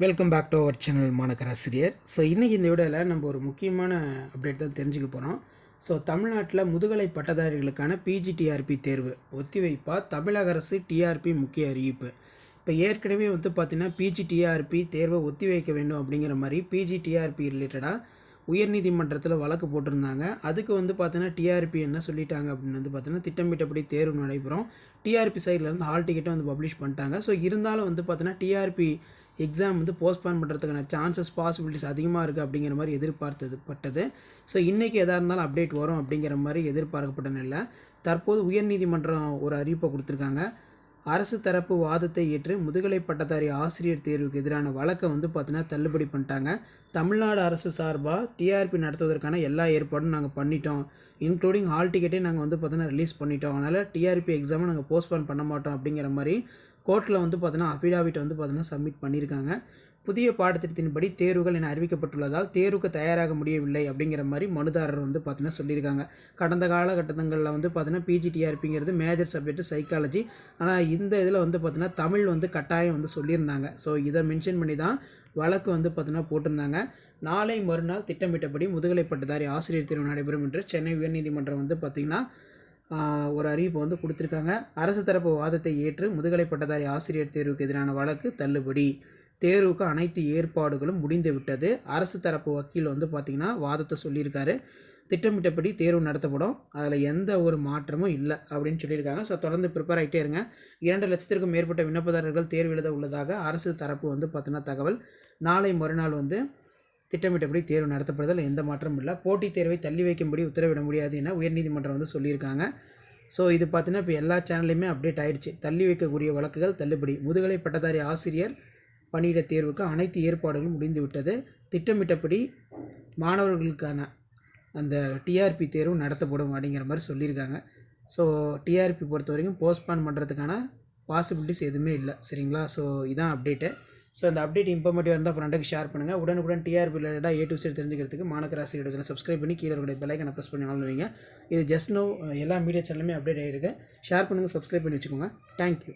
Welcome back to our channel மாணக்கராசிரியர் so இன்றைக்கி இந்த வீடியோவில் நம்ம ஒரு முக்கியமான அப்டேட் தான் தெரிஞ்சுக்க போகிறோம் ஸோ தமிழ்நாட்டில் முதுகலை பட்டதாரிகளுக்கான பிஜிடிஆர்பி தேர்வு ஒத்திவைப்பா தமிழக அரசு டிஆர்பி முக்கிய அறிவிப்பு. இப்போ ஏற்கனவே வந்து பார்த்திங்கன்னா பிஜிடிஆர்பி தேர்வை ஒத்திவைக்க வேண்டும் அப்படிங்கிற மாதிரி பிஜிடிஆர்பி ரிலேட்டடாக உயர்நீதிமன்றத்தில் வழக்கு போட்டிருந்தாங்க. அதுக்கு வந்து பார்த்தீங்கன்னா டிஆர்பி என்ன சொல்லிட்டாங்க அப்படின்னு வந்து பார்த்தீங்கன்னா திட்டமிட்டபடி தேர்வு நடைபெறும். டிஆர்பி சைட்லேருந்து ஹால் டிக்கெட்டும் வந்து பப்ளிஷ் பண்ணிட்டாங்க. ஸோ இருந்தாலும் வந்து பார்த்தீங்கன்னா டிஆர்பி எக்ஸாம் வந்து போஸ்ட்பான் பண்ணுறதுக்கான சான்சஸ் பாசிபிலிட்டிஸ் அதிகமாக இருக்குது அப்படிங்கிற மாதிரி எதிர்பார்த்தது பட்டது. ஸோ இன்றைக்கி எதாக இருந்தாலும் அப்டேட் வரும் அப்படிங்கிற மாதிரி எதிர்பார்க்கப்பட்ட நிலை தற்போது உயர்நீதிமன்றம் ஒரு அறிவிப்பை கொடுத்துருக்காங்க. அரசு தரப்பு வாதத்தை ஏற்று முதுகலை பட்டதாரி ஆசிரியர் தேர்வுக்கு எதிரான வழக்கை வந்து பார்த்தீங்கன்னா தள்ளுபடி பண்ணிட்டாங்க. தமிழ்நாடு அரசு சார்பாக டிஆர்பி நடத்துவதற்கான எல்லா ஏற்பாடும் நாங்கள் பண்ணிட்டோம். இன்க்ளூடிங் ஹால் டிக்கெட்டே நாங்கள் வந்து பார்த்தீங்கன்னா ரிலீஸ் பண்ணிட்டோம். அதனால் டிஆர்பி எக்ஸாமை நாங்கள் போஸ்ட்போன் பண்ண மாட்டோம் அப்படிங்கிற மாதிரி கோர்ட்டில் வந்து பார்த்தீங்கன்னா அஃபிடாவிட் வந்து பார்த்தீங்கன்னா சப்மிட் பண்ணியிருக்காங்க புதிய பாடத்திட்டத்தின்படி தேர்வுகள் என அறிவிக்கப்பட்டுள்ளதால் தேர்வுக்கு தயாராக முடியவில்லை அப்படிங்கிற மாதிரி மனுதாரர் வந்து பார்த்தீங்கன்னா சொல்லியிருக்காங்க. கடந்த காலகட்டங்களில் வந்து பார்த்தீங்கன்னா பிஜிடிஆர்பிங்கிறது மேஜர் சப்ஜெக்ட் சைக்காலஜி ஆனால் இந்த இதில் வந்து பார்த்தீங்கன்னா தமிழ் வந்து கட்டாயம் வந்து சொல்லியிருந்தாங்க. ஸோ இதை மென்ஷன் பண்ணி தான் வழக்கு வந்து பார்த்தீங்கன்னா போட்டிருந்தாங்க. நாளை மறுநாள் திட்டமிட்டபடி முதுகலை பட்டதாரி ஆசிரியர் தேர்வு நடைபெறும் என்று சென்னை உயர்நீதிமன்றம் வந்து பார்த்திங்கன்னா ஒரு அறிவிப்பு வந்து கொடுத்துருக்காங்க. அரசு தரப்பு வாதத்தை ஏற்று முதுகலை பட்டதாரி ஆசிரியர் தேர்வுக்கு எதிரான வழக்கு தள்ளுபடி. தேர்வுக்கு அனைத்து ஏற்பாடுகளும் முடிந்து விட்டது. அரசு தரப்பு வக்கீல் வந்து பார்த்திங்கன்னா வாதத்தை சொல்லியிருக்காரு. திட்டமிட்டபடி தேர்வு நடத்தப்படும். அதில் எந்த ஒரு மாற்றமும் இல்லை அப்படின்னு சொல்லியிருக்காங்க. ஸோ தொடர்ந்து ப்ரிப்பேர் ஆகிட்டே இருங்க. இரண்டு லட்சத்திற்கும் மேற்பட்ட விண்ணப்பதாரர்கள் தேர்வு எழுத உள்ளதாக அரசு தரப்பு வந்து பார்த்தீங்கன்னா தகவல். நாளை மறுநாள் வந்து திட்டமிட்டபடி தேர்வு நடத்தப்படுதல் எந்த மாற்றமும் இல்லை. போட்டித் தேர்வை தள்ளி வைக்கும்படி உத்தரவிட முடியாது என உயர்நீதிமன்றம் வந்து சொல்லியிருக்காங்க. ஸோ இது பார்த்தீங்கன்னா இப்போ எல்லா சேனல்லையுமே அப்டேட் ஆயிடுச்சு. தள்ளி வைக்கக்கூடிய வழக்குகள் தள்ளுபடி. முதுகலை பட்டதாரி ஆசிரியர் பணியிட தேர்வுக்கு அனைத்து ஏற்பாடுகளும் முடிந்து விட்டது. திட்டமிட்டபடி மாணவர்களுக்கான அந்த டிஆர்பி தேர்வு நடத்தப்படும் அப்படிங்கிற மாதிரி சொல்லியிருக்காங்க. ஸோ டிஆர்பி பொறுத்த வரைக்கும் போஸ்ட்பான் பண்ணுறதுக்கான பாசிபிலிட்டிஸ் எதுவுமே இல்லை. சரிங்களா? ஸோ இதான் அப்டேட்டு. ஸோ அந்த அப்டேட் இன்ஃபர்மேட்டிவ் இருந்தால் ஃப்ரெண்டுக்கு ஷேர் பண்ணுங்கள் உடனுக்குடன் டிஆர்பி ரிலேட்டடாக ஏ டு சைட் தெரிஞ்சுக்கிறதுக்கு மாநகராசி வீடியோவில் சப்ஸ்கிரைப் பண்ணி கீழே இருக்கிற பெல்லைக்கனை ப்ரெஸ் பண்ணி ஆன் இது ஜஸ்ட் நோ எல்லா மீடியா சேனலுமே அப்டேட் ஆகிருக்கு ஷேர் பண்ணுங்கள் சப்ஸ்கிரைப் பண்ணி வச்சுக்கோங்க. Thank you